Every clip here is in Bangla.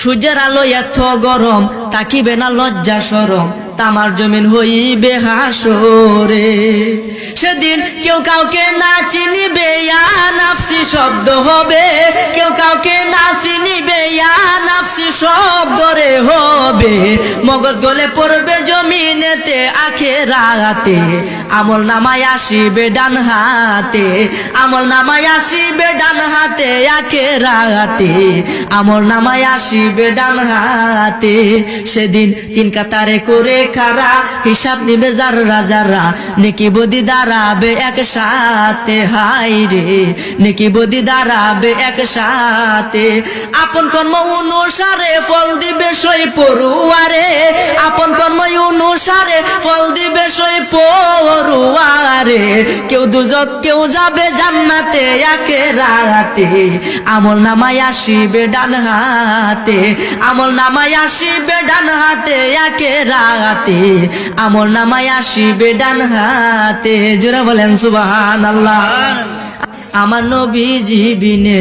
সূর্যের আলো এত গরম, তাকিবে না লজ্জা সরম, তামার জমিন হইবে হাসরে। সেদিন কেউ কাউকে না চিনিবে শব্দ হবে। কেউ কাউকে না চিনিবে মগজ গলে পড়বে জমিনেতে আখে রাতে আমল নামায় আসিবে ডান হাতে, আমল নামায় আসিবে ডান হাতে আখে রাতে আমল নামায় আসিবে ডান হাতে। সেদিন তিন কাতারে করে খারা, হিসাব নিবে যারা যারা নেকি বদি দাঁড়াবে একসাথে হাই রে। নেকি বদি দাঁড়াবে একসাথে। আপন কর্ম অনুসারে ফল দিবে সই পড়ুয়ারে। আপন কর্ম অনুসারে ফল দিবে সই পড়ুয়ারে কেউ দুজক, কেউ যাবে জান্নাতে একে রাতে। আমল নামায় আসিবে ডান হাতে। আমল নামায় আসিবে ডান হাতে একে রাতে। আমল নামায় আসিবে ডান হাতে। জোরে বলেন সুবাহান আল্লাহ আমার নবী জীবিনে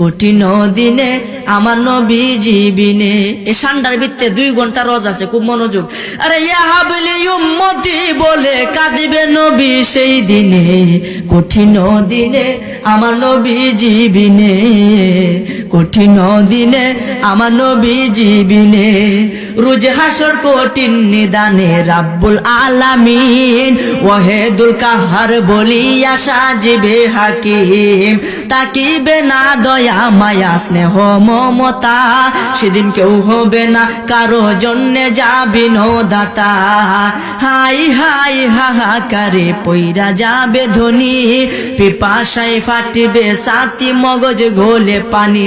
কঠিন দিনে আমার নবী জীবিনে এ সান্ডার ভিত্তে দুই ঘণ্টা রজ আছে, খুব মনোযোগ। আরে ইয়াহাবলি উম্মতি বলে কাঁদিবে নবী সেই দিনে। কঠিন দিনে আমার নবী জীবিনে কঠিন দিনে আমার নবী জীবিনে। রোজ হাসর কঠিন নিদানে রাব্বুল আলামিন। ওয়াহেদুল কাহার বলিয়া সাজিবে হাকিম। তাকিবে না দয়া, মায়া, স্নেহ, মমতা। সেদিন কেউ হবে না, কারও জন্যে যাবি দাতা হাই হাই হাহাকারে পইরা যাবে ধনী। পিপাসায় ফাটিবে সাতি মগজ ঘোলে পানি।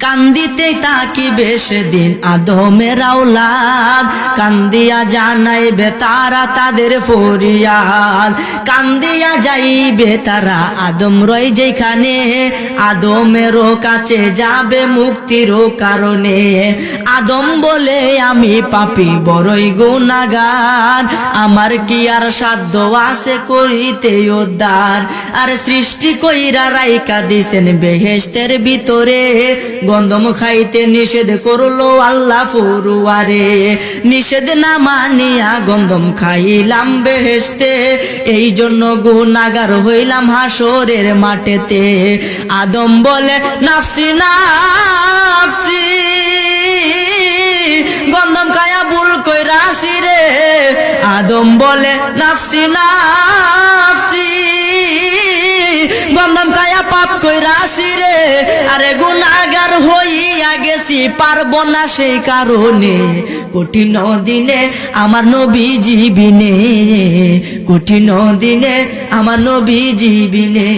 কান্দিতে তাকিবে সেদিন আদমের আওলাদ। কান্দিয়া জানাইবে তারা তাদের ফরিয়াদ। কান্দিয়া যাইবে তারা আদম রয় যেখানে। আদমেরও কাছে যাবে মুক্তির কারণে। আদম বলে, আমি পাপি, বড়ই গুণাগার আমার কি আর সাধ্য আছে করিতে আর সৃষ্টি কইরা রাইকা দিছেন বেহেস্তের ভিতরে। গন্ধম খাইতে নিষেধ করল আল্লাহ ফুরুয়ারে নিষেধ না মানিয়া গন্ধম খাইলাম বেহেস্তে এই জন্য গুনাগার হইলাম হাসরের মাঠেতে। আদম বলে, নাফসি নাফসি, গন্ধম খায়া ভুল কইরাছি রে। আদম বলে, নাফসি নাফসি, গন্ধম খায়া পাপ কইরাছি রে। আরে গুনাগার হইয়া গেছি, পারব না সেই কারণে। কঠিন দিনে আমার নবী জীবিনে কঠিন দিনে আমার নবী জীবিনে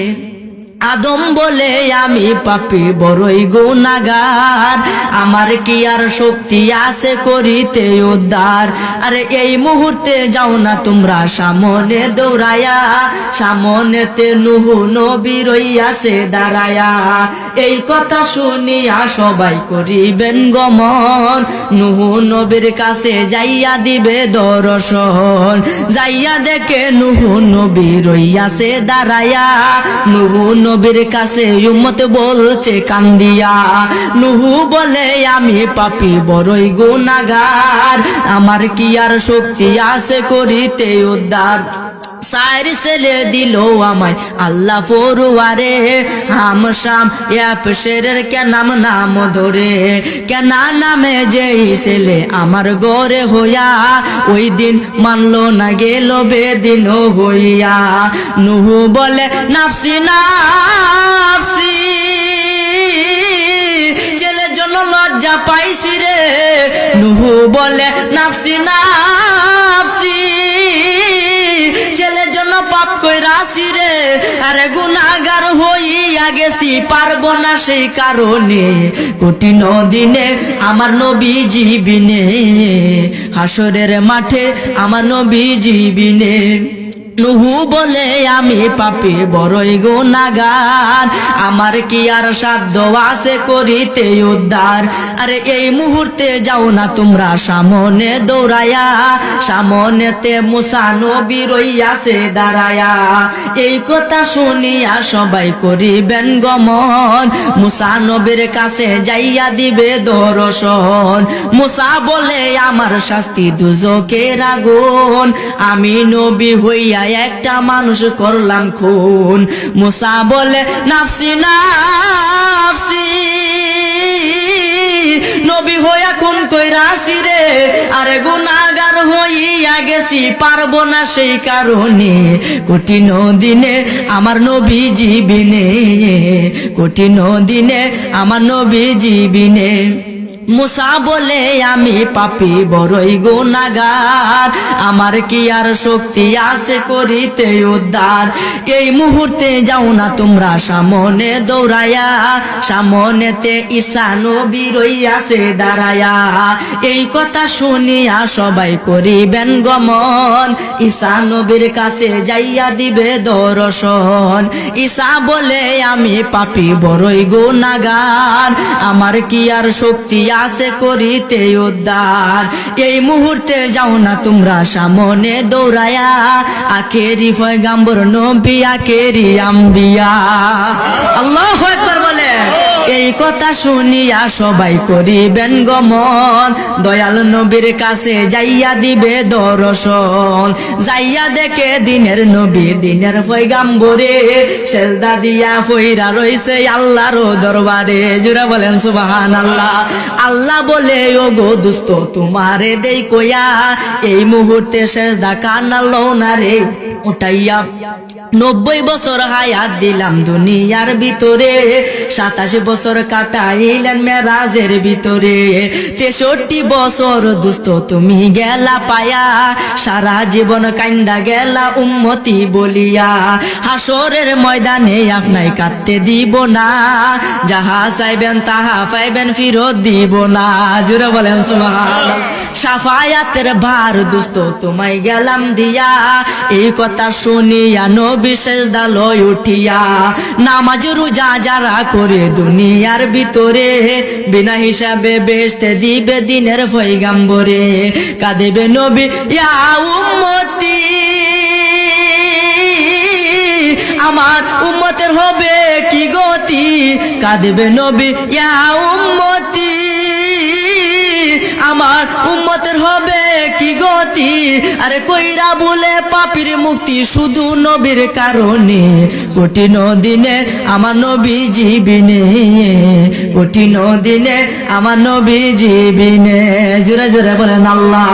আদম বলে, আমি পাপি, বড়ই গুনাগার। আমার কি আর শক্তি আছে করিতে উদ্ধার? আরে, এই মুহূর্তে যাও না তোমরা সামনে দৌড়ায়া সামনেতে নুহু নবী রইয়াছে দাঁড়ায়া এই কথা শুনিয়া সবাই করিবেন গমন। নুহু নবীর কাছে যাইয়া দিবে দর্শন। যাইয়া দেখে নুহু নবী রইয়াছে দাঁড়ায়া নুহু নবীর কাছে উম্মত বলছে, কান্দিয়া নুহু বলে, আমি পাপি, বড়ই গুনাগার আমার কি আর শক্তি আছে করিতে উদ্ধার? সাইর ছেলে দিল আমায় আল্লাহ ফরুয়ারে হাম শাম শেরের কেনাম নাম ধরে। কেনা নামে যেই ছেলে আমার গড়ে হইয়া। ওই দিন মানলো না গেল বেদিন হইয়া। নুহু বলে, নাফসি নাফসি, ছেলের জন্য লজ্জা পাইছি রে। নুহু বলে, নাফসি নাফসি রে। আরে গুনাগার হইয়া গেছি, পারব না সেই কারণে। কঠিন দিনে আমার নবী জীবিনে হাসরের মাঠে আমার নবী জীবিনে নুহু বলে, আমি পাপি বড়ই গুনাগার আমার কি আর সাধ্য আছে করিতে উদ্ধার? আরে, এই মুহূর্তে যাও না তোমরা সামনে দৌড়ায়া সামনেতে মুসানো বিরইয়াছে দাঁড়ায়া এই কথা শুনিয়া সবাই করিবেন গমন। মুসানবীর কাছে যাইয়া দিবে দর্শন। মুসা বলে, আমার শাস্তি দুজকের আগুন। আমি নবী হইয়া একটা মানুষ করলাম খুন। মুসা বলে, নাফসি নাফসি। নবী হইয়া খুন কইরাছি রে। আরে গুনাগার হইয়া গেছি, পারব না সেই কারণে। কঠিন দিনে আমার নবী জীবিনে কঠিন দিনে আমার নবী জীবিনে মুসা বলে, আমি পাপি, বড়ই গুনাগার। আমার কি আর শক্তি আছে করিতে উদ্ধার? এই মুহূর্তে যাও না তোমরা সামনে দৌড়ায়া সামনেতে ঈশা নবী রইয়াছে দাঁড়ায়া এই কথা শুনিয়া সবাই করিবেন গমন। ঈশা নবীর কাছে যাইয়া দিবে দর্শন। ঈশা বলে, আমি পাপি, বড়ই গুনাগার। আমার কি আর শক্তি আছে করিতে উদ্ধার। এই মুহূর্তে যাও না তোমরা সামনে দৌড়ায়া আখেরি পয়গাম্বর নবী আকেরি আম্বিয়া। আল্লাহ একবার এই কথা শুনিয়া সবাই করিবেন গমন। দয়াল নবীর কাছে যাইয়া দিবে দর্শন। যাইয়া দেখে দিনের নবী, দিনের পয়গাম্বরে। সেলদা দিয়া ফইরা রইছে আল্লাহর দরবারে। জুরা বলেন সুবাহান আল্লাহ আল্লাহ বলে ও গো দুস্ত, তোমারে দেই কইয়া, এই মুহূর্তে সেজদা কানালো না রে? উঠাইয়া নব্বই বছর হায়াত দিলাম দুনিয়ার ভিতরে। সাতাশ বছর কাটাইলেন মেরাজের ভিতরে। তেষট্টি বছর দুস্ত তুমি গেলা পায়া, সারা জীবন কান্দা গেলা উন্মতি বলিয়া। হাসরের ময়দানে আপনাই কাটতে দিব না, যাহা চাইবেন তাহা পাইবেন ফিরত দিব না। জুড়ে বলেন সুবহানাল্লাহ। সাফায়াতের ভার দুস্ত, তোমায় গেলাম দিয়া। এই কথা শুনিয়া নবী সেজদা লয় উঠিয়া। নামাজ, রোজা, যারা করে দুনিয়ার ভিতরে, বিনা হিসাবে বেহেশতে দিবে দিনের ফৈগাম্বরে কাঁদেবে নবী, ইয়া উম্মতি, আমার উম্মতের হবে কি গতি? কাঁদবে নবী, ইয়া আমার উম্মতের হবে কি গতি? আরে কইরা বলে পাপির মুক্তি শুধু নবীর কারণে। কঠিন দিনে আমার নবী জীবিনে কঠিন দিনে আমার নবী জীবিনে জোরে জোরে বলেন আল্লাহ